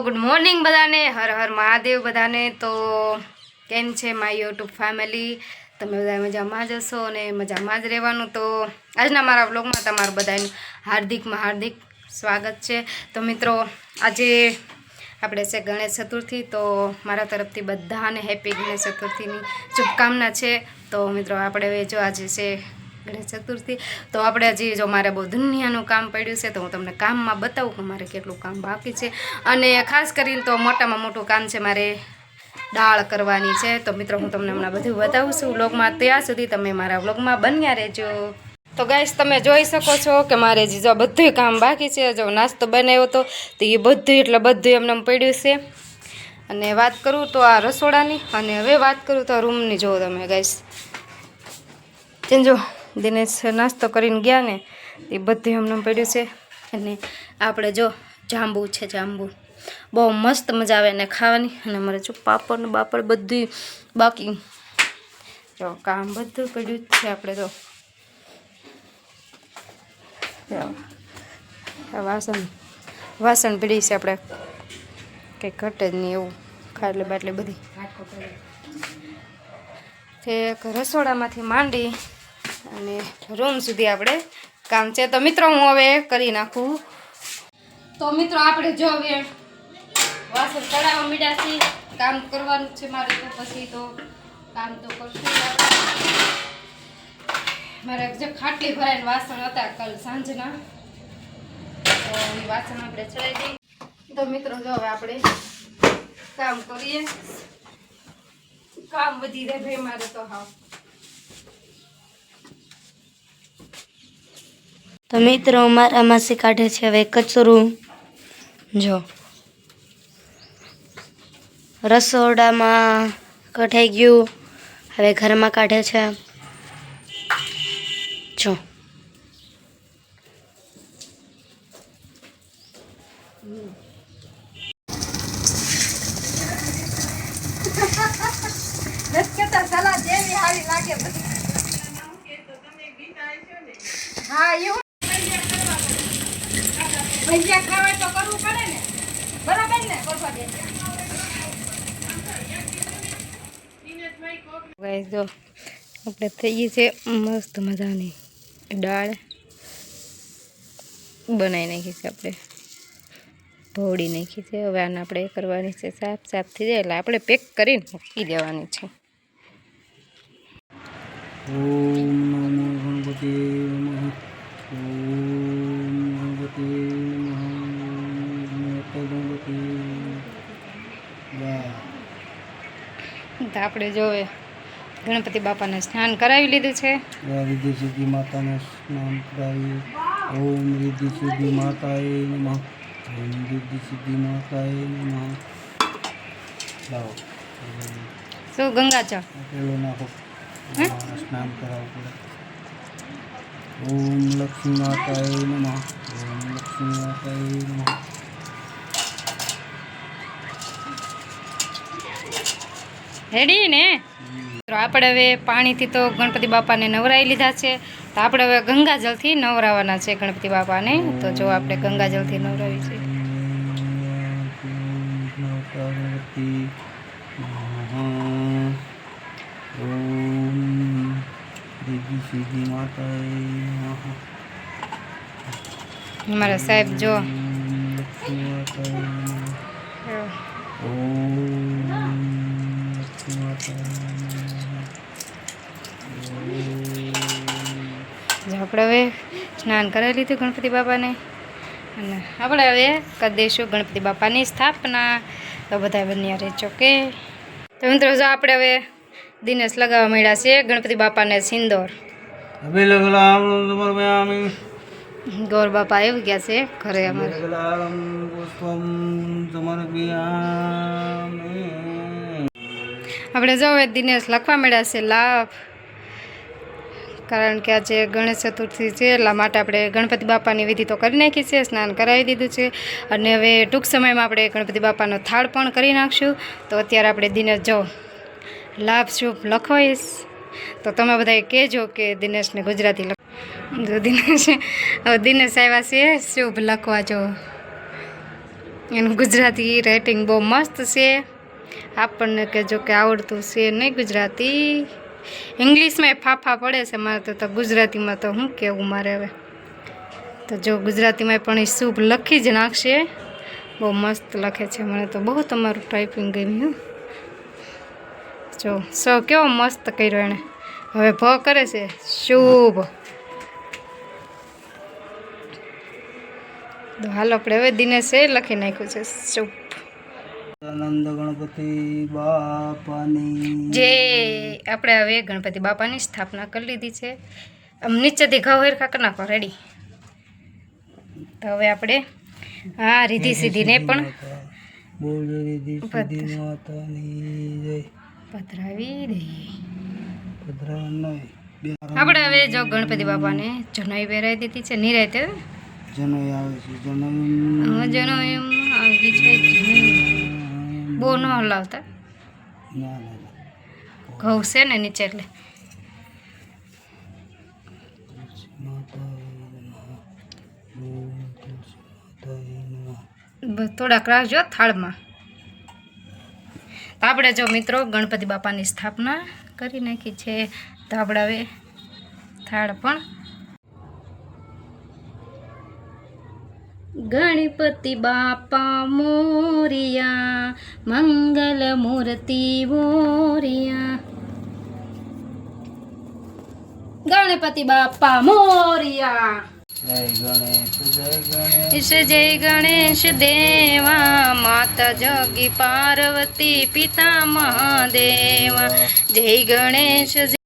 Good morning બધાને, હર હર મહાદેવ બધાને. તો કેમ છે માય યુટ્યુબ ફેમિલી? તમે બધા મજામાં જ હશો અને મજામાં જ રહેવાનું. તો આજના મારા બ્લોગમાં તમારું બધાનું હાર્દિકમાં હાર્દિક સ્વાગત છે. તો મિત્રો, આજે આપણે છે ગણેશ ચતુર્થી. તો મારા તરફથી બધાને હેપી ગણેશ ચતુર્થીની શુભકામના છે. તો મિત્રો, આપણે જો આજે છે ગણેશ ચતુર્થી. તો આપણે હજી જો મારે બહુ દુનિયાનું કામ પડ્યું છે, તો હું તમને કામમાં બતાવું કે મારે કેટલું કામ બાકી છે. અને ખાસ કરીને તો મોટામાં મોટું કામ છે મારે દાળ કરવાની છે. તો મિત્રો, હું તમને હમણાં બધું બતાવું છું વ્લોગમાં. ત્યાં સુધી તમે મારા વ્લોગમાં બન્યા રહેજો. તો ગાઈસ, તમે જોઈ શકો છો કે મારે જીજો બધું કામ બાકી છે. જો નાસ્તો બનાવ્યો હતો તો એ બધું એટલે બધું એમને પડ્યું છે. અને વાત કરું તો આ રસોડાની. અને હવે વાત કરું તો રૂમની. જુઓ તમે જેમ જો? દિનેશ નાસ્તો કરીને ગયા ને એ બધું હમણાં પડ્યું છે. અને આપણે જો જાંબુ છે જાંબુ. બહુ મસ્ત મજા આવે એને ખાવાની. અને અમારે જો પાપડ બાપડ બધું બાકી. જો કામ બધું પડ્યું જ છે આપણે તો. વાસણ વાસણ પીડી છે આપણે. કંઈ ઘટે જ નહીં એવું. ખાટલે બાટલે બધી. એક રસોડામાંથી માંડી અને રૂમ સુધી આપણે કામ છે. તો મિત્રો, હું હવે કરી નાખું. તો મિત્રો, આપણે જો હવે વાસણ ચડાવવા મીડા છીએ. કામ કરવાનું છે મારે તો પછી તો કામ તો કરશું. મારે જે ખાટલી ભરાઈને વાસણ હતા કાલ સાંજના, તો એ વાસણ આપણે ચડાવી દઈએ. તો મિત્રો, જો હવે આપણે કામ કરીએ. કામ વધી રહે ભાઈ, મારે તો હાવ. તો મિત્રો મારા માસી કાઢે છે? હવે કચરું જો. રસોડામાં કઢાઈ ગયું. હવે ઘરમાં કાઢે છે. જો. હા, એવું ભજીયા ખાવા તો કરવું પડે ને. બરાબર ને કરવા દે. ગાઈસ જો આપણે થઈ ગઈ છે મસ્ત મજાની દાળ. બનાવી નાખી છે આપણે. ભોળી નાખી છે. હવે આને આપણે કરવાની છે સાફ સાફ થઈ જાય એટલે આપણે પેક કરીને મૂકી દેવાની છે. ઓમ નમો ગણપતિ તો આપણે જોવે ગણપતિ બાપાને સ્નાન કરાવી લીધું છે. રિદ્ધિ સિદ્ધિ માતાને સ્નાન કરાવી. ઓમ રિદ્ધિ સિદ્ધિ માતાએ નમઃ. ઓમ રિદ્ધિ સિદ્ધિ માતાએ નમઃ. લાવો શું પેલો નાખો. સ્નાન કરાવવું પડે. ઓમ લક્ષ્મી માતાએ નમઃ. ઓમ લક્ષ્મી માતાએ નમઃ. રેડી ને? તો આપણે હવે પાણીથી તો ગણપતિ બાપાને નવરાવી લીધા છે. તો આપણે હવે ગંગાજળથી નવરાવવાના છે ગણપતિ બાપાને. તો જો આપણે ગંગાજળથી નવરાવી છે. અમારા સાહેબ જો. ઓમ આપણે હવે સ્નાન કરાવી લીધું ગણપતિ બાપાને. અને આપણે હવે કરી દઈશું ગણપતિ બાપાની સ્થાપના. તો બધા બન્યા રહેજો કે. તો મિત્રો જો આપણે હવે દિનેશ લગાવવા મળ્યા છે ગણપતિ બાપાને સિંદોર. ગોર બાપા આવી ગયા છે ઘરે અમારે. આપણે જો હવે દિનેશ લખવા મળ્યા છે લાભ. કારણ કે આજે ગણેશ ચતુર્થી છે, એટલા માટે આપણે ગણપતિ બાપાની વિધિ તો કરી નાખી છે, સ્નાન કરાવી દીધું છે. અને હવે ટૂંક સમયમાં આપણે ગણપતિ બાપાનો થાળ પણ કરી નાખશું. તો અત્યારે આપણે દિનેશ જો લાભ શુભ લખવાઈશ. તો તમે બધા કહેજો કે દિનેશને ગુજરાતી લખ દિનેશ હવે દિનેશ આવ્યા છે, શુભ લખવા જો. એનું ગુજરાતી રાઇટિંગ બહુ મસ્ત છે. આપણને કે જો કે આવડતું છે નહીં ગુજરાતી. ઇંગ્લિશમાં ફાફા પડે છે મારે તો તો ગુજરાતીમાં તો શું કહેવું મારે હવે? તો જો ગુજરાતીમાં પણ એ શુભ લખી જ નાખશે. બહુ મસ્ત લખે છે મને તો બહુ તમારું ટાઈપિંગ ગમ્યું જો, સ કેવો મસ્ત કર્યો એણે. હવે ભ કરે છે. શુભ. તો હાલો, આપણે હવે દિનેશે લખી નાખ્યું છે શુભ આનંદ ગણપતિ બાપાની. જે આપણે હવે ગણપતિ બાપાની સ્થાપના કરી લીધી છે. આમ નીચેથી ઘઉં હેરખા કરી નાખો રેડી તો હવે આપણે હા રીધી સીધીને પણ પધરાવી દઈએ આપણે હવે જો ગણપતિ બાપાને જનોઈ પહેરાવી દીધી છે નિરાતે જનોઈ આવે છે જનોઈ. જનોઈ આવી છે. બહુ ન હલાવતા. ઘઉં છે ને નીચે એટલે. થોડાક રાખજો થાળમાં. તો આપણે જો મિત્રો ગણપતિ બાપાની સ્થાપના કરી નાખી છે. તો આપણે હવે થાળ પણ ગણપતિ બાપા મોરિયા મંગલ મૂર્તિ મોરિયા ગણપતિ બાપા મોરિયા જય ગણેશ દેવા માતા જગી પાર્વતી પિતા મહાદેવા જય ગણેશ